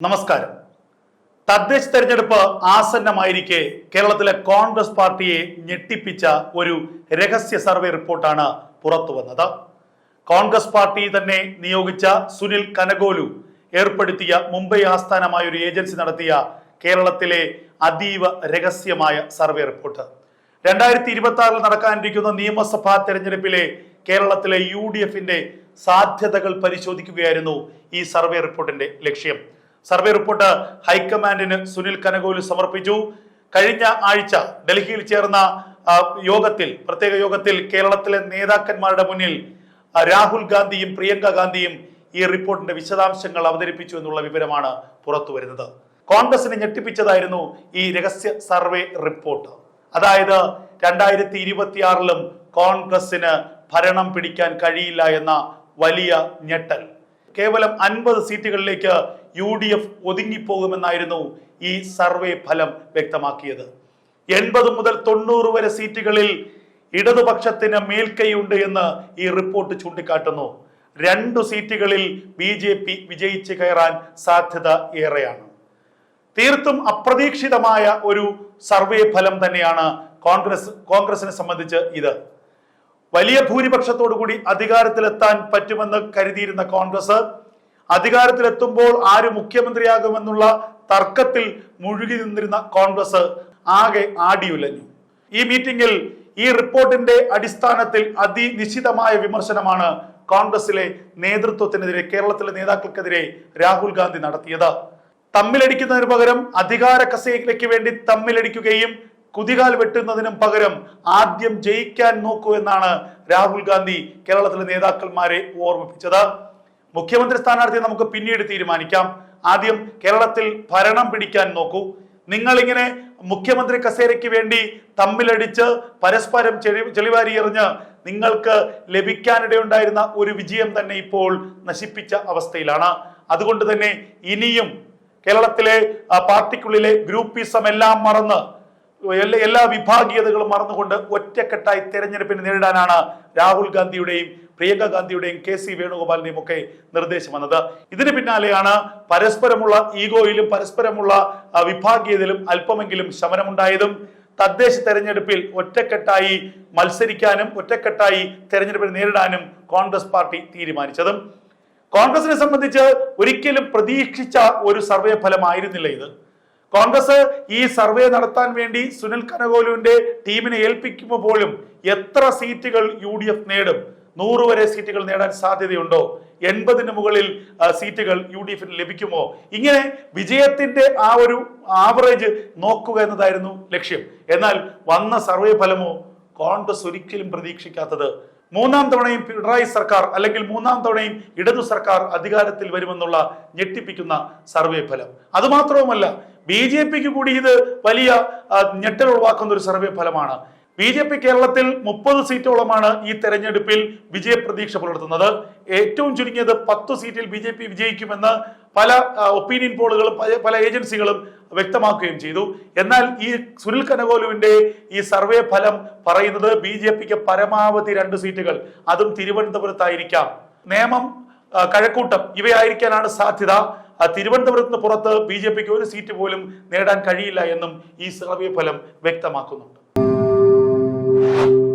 നമസ്കാരം. തദ്ദേശ തെരഞ്ഞെടുപ്പ് ആസന്നമായിരിക്കെ കേരളത്തിലെ കോൺഗ്രസ് പാർട്ടിയെ ഞെട്ടിപ്പിച്ച ഒരു രഹസ്യ സർവേ റിപ്പോർട്ടാണ് പുറത്തു വന്നത്. കോൺഗ്രസ് പാർട്ടി തന്നെ നിയോഗിച്ച സുനിൽ കനഗോലു ഏർപ്പെടുത്തിയ മുംബൈ ആസ്ഥാനമായ ഒരു ഏജൻസി നടത്തിയ കേരളത്തിലെ അതീവ രഹസ്യമായ സർവേ റിപ്പോർട്ട്. രണ്ടായിരത്തി ഇരുപത്തി ആറിൽ നടക്കാനിരിക്കുന്ന നിയമസഭാ തെരഞ്ഞെടുപ്പിലെ കേരളത്തിലെ യു ഡി എഫിന്റെ സാധ്യതകൾ പരിശോധിക്കുകയായിരുന്നു ഈ സർവേ റിപ്പോർട്ടിന്റെ ലക്ഷ്യം. സർവേ റിപ്പോർട്ട് ഹൈക്കമാൻഡിന് സുനിൽ കനകോലി സമർപ്പിച്ചു. കഴിഞ്ഞ ആഴ്ച ഡൽഹിയിൽ ചേർന്ന യോഗത്തിൽ പ്രത്യേക യോഗത്തിൽ കേരളത്തിലെ നേതാക്കന്മാരുടെ മുന്നിൽ രാഹുൽ ഗാന്ധിയും പ്രിയങ്ക ഗാന്ധിയും ഈ റിപ്പോർട്ടിന്റെ വിശദാംശങ്ങൾ അവതരിപ്പിച്ചു എന്നുള്ള വിവരമാണ് പുറത്തു വരുന്നത്. കോൺഗ്രസിനെ ഞെട്ടിപ്പിച്ചതായിരുന്നു ഈ രഹസ്യ സർവേ റിപ്പോർട്ട്. അതായത് രണ്ടായിരത്തി ഇരുപത്തിയാറിലും കോൺഗ്രസിന് ഭരണം പിടിക്കാൻ കഴിയില്ല എന്ന വലിയ ഞെട്ടൽ. കേവലം അൻപത് സീറ്റുകളിലേക്ക് യു ഡി എഫ് ഒതുങ്ങിപ്പോകുമെന്നായിരുന്നു ഈ സർവേ ഫലം വ്യക്തമാക്കിയത്. എൺപത് മുതൽ തൊണ്ണൂറ് വരെ സീറ്റുകളിൽ ഇടതുപക്ഷത്തിന് മേൽക്കൈയുണ്ട് എന്ന് ഈ റിപ്പോർട്ട് ചൂണ്ടിക്കാട്ടുന്നു. രണ്ടു സീറ്റുകളിൽ ബി ജെ പി വിജയിച്ച് കയറാൻ സാധ്യത ഏറെയാണ്. തീർത്തും അപ്രതീക്ഷിതമായ ഒരു സർവേ ഫലം തന്നെയാണ് കോൺഗ്രസ് കോൺഗ്രസിനെ സംബന്ധിച്ച് ഇത്. വലിയ ഭൂരിപക്ഷത്തോടുകൂടി അധികാരത്തിലെത്താൻ പറ്റുമെന്ന് കരുതിയിരുന്ന കോൺഗ്രസ്. അധികാരത്തിലെത്തുമ്പോൾ ആര് മുഖ്യമന്ത്രിയാകുമെന്നുള്ള തർക്കത്തിൽ മുഴുകി നിന്നിരുന്ന കോൺഗ്രസ് ആകെ ആടിയുലഞ്ഞു. ഈ മീറ്റിംഗിൽ ഈ റിപ്പോർട്ടിന്റെ അടിസ്ഥാനത്തിൽ അതിനിശ്ചിതമായ വിമർശനമാണ് കോൺഗ്രസിലെ നേതൃത്വത്തിനെതിരെ കേരളത്തിലെ നേതാക്കൾക്കെതിരെ രാഹുൽ ഗാന്ധി നടത്തിയത്. തമ്മിലടിക്കുന്നതിന് പകരം അധികാര കസേരയ്ക്ക് വേണ്ടി തമ്മിലടിക്കുകയും കുതികാൽ വെട്ടുന്നതിനും പകരം ആദ്യം ജയിക്കാൻ നോക്കൂ എന്നാണ് രാഹുൽ ഗാന്ധി കേരളത്തിലെ നേതാക്കന്മാരെ ഓർമ്മിപ്പിച്ചത്. മുഖ്യമന്ത്രി സ്ഥാനാർത്ഥിയെ നമുക്ക് പിന്നീട് തീരുമാനിക്കാം. ആദ്യം കേരളത്തിൽ ഭരണം പിടിക്കാൻ നോക്കൂ. നിങ്ങളിങ്ങനെ മുഖ്യമന്ത്രി കസേരയ്ക്ക് വേണ്ടി തമ്മിലടിച്ച് പരസ്പരം ചെളി ചെളിവാരി എറിഞ്ഞ് നിങ്ങൾക്ക് ലഭിക്കാനിടയുണ്ടായിരുന്ന ഒരു വിജയം തന്നെ ഇപ്പോൾ നശിപ്പിച്ച അവസ്ഥയിലാണ്. അതുകൊണ്ട് തന്നെ ഇനിയും കേരളത്തിലെ പാർട്ടിക്കുള്ളിലെ ഗ്രൂപ്പിസം എല്ലാം മറന്ന് എല്ലാ വിഭാഗീയതകളും മറന്നുകൊണ്ട് ഒറ്റക്കെട്ടായി തെരഞ്ഞെടുപ്പിനെ നേരിടാനാണ് രാഹുൽ ഗാന്ധിയുടെയും പ്രിയങ്ക ഗാന്ധിയുടെയും കെ സി വേണുഗോപാലിന്റെയും ഒക്കെ നിർദ്ദേശം വന്നത്. ഇതിന് പിന്നാലെയാണ് പരസ്പരമുള്ള ഈഗോയിലും പരസ്പരമുള്ള വിഭാഗീയതയിലും അല്പമെങ്കിലും ശമനമുണ്ടായതും. തദ്ദേശ തെരഞ്ഞെടുപ്പിൽ ഒറ്റക്കെട്ടായി മത്സരിക്കാനും ഒറ്റക്കെട്ടായി തെരഞ്ഞെടുപ്പിനെ നേരിടാനും കോൺഗ്രസ് പാർട്ടി തീരുമാനിച്ചതും. കോൺഗ്രസിനെ സംബന്ധിച്ച് ഒരിക്കലും പ്രതീക്ഷിച്ച ഒരു സർവേ ഫലമായിരുന്നില്ല ഇത്. കോൺഗ്രസ് ഈ സർവേ നടത്താൻ വേണ്ടി സുനിൽ കനകോലുവിന്റെ ടീമിനെ ഏൽപ്പിക്കുമ്പോൾ പോലും എത്ര സീറ്റുകൾ യു ഡി എഫ് നേടും? നൂറ് വരെ സീറ്റുകൾ നേടാൻ സാധ്യതയുണ്ടോ? എൺപതിന് മുകളിൽ സീറ്റുകൾ യു ഡി എഫിന് ലഭിക്കുമോ? ഇങ്ങനെ വിജയത്തിന്റെ ആ ഒരു ആവറേജ് നോക്കുക എന്നതായിരുന്നു ലക്ഷ്യം. എന്നാൽ വന്ന സർവേ ഫലമോ കോൺഗ്രസ് ഒരിക്കലും പ്രതീക്ഷിക്കാത്തത് മൂന്നാം തവണയും പിണറായി സർക്കാർ അല്ലെങ്കിൽ മൂന്നാം തവണയും ഇടതു സർക്കാർ അധികാരത്തിൽ വരുമെന്നുള്ള ഞെട്ടിപ്പിക്കുന്ന സർവേ ഫലം. അതുമാത്രവുമല്ല ബി ജെ പിക്ക് കൂടി ഇത് വലിയ ഞെട്ടൽ ഉളവാക്കുന്ന ഒരു സർവേ ഫലമാണ്. ബി ജെ പി കേരളത്തിൽ മുപ്പത് സീറ്റോളമാണ് ഈ തെരഞ്ഞെടുപ്പിൽ വിജയപ്രതീക്ഷ പുലർത്തുന്നത്. ഏറ്റവും ചുരുങ്ങിയത് പത്ത് സീറ്റിൽ ബി ജെ പി വിജയിക്കുമെന്ന് പല ഒപ്പീനിയൻ പോളുകളും പല- ഏജൻസികളും വ്യക്തമാക്കുകയും ചെയ്തു. എന്നാൽ ഈ സുനിൽ കനകോലുവിന്റെ ഈ സർവേ ഫലം പറയുന്നത് ബി ജെ പിക്ക് പരമാവധി രണ്ട് സീറ്റുകൾ. അതും തിരുവനന്തപുരത്തായിരിക്കാം. നേമം കഴക്കൂട്ടം ഇവയായിരിക്കാനാണ് സാധ്യത. തിരുവനന്തപുരത്തിന് പുറത്ത് ബി ജെ പിക്ക് ഒരു സീറ്റ് പോലും നേടാൻ കഴിയില്ല എന്നും ഈ സർവേ ഫലം വ്യക്തമാക്കുന്നുണ്ട്. You.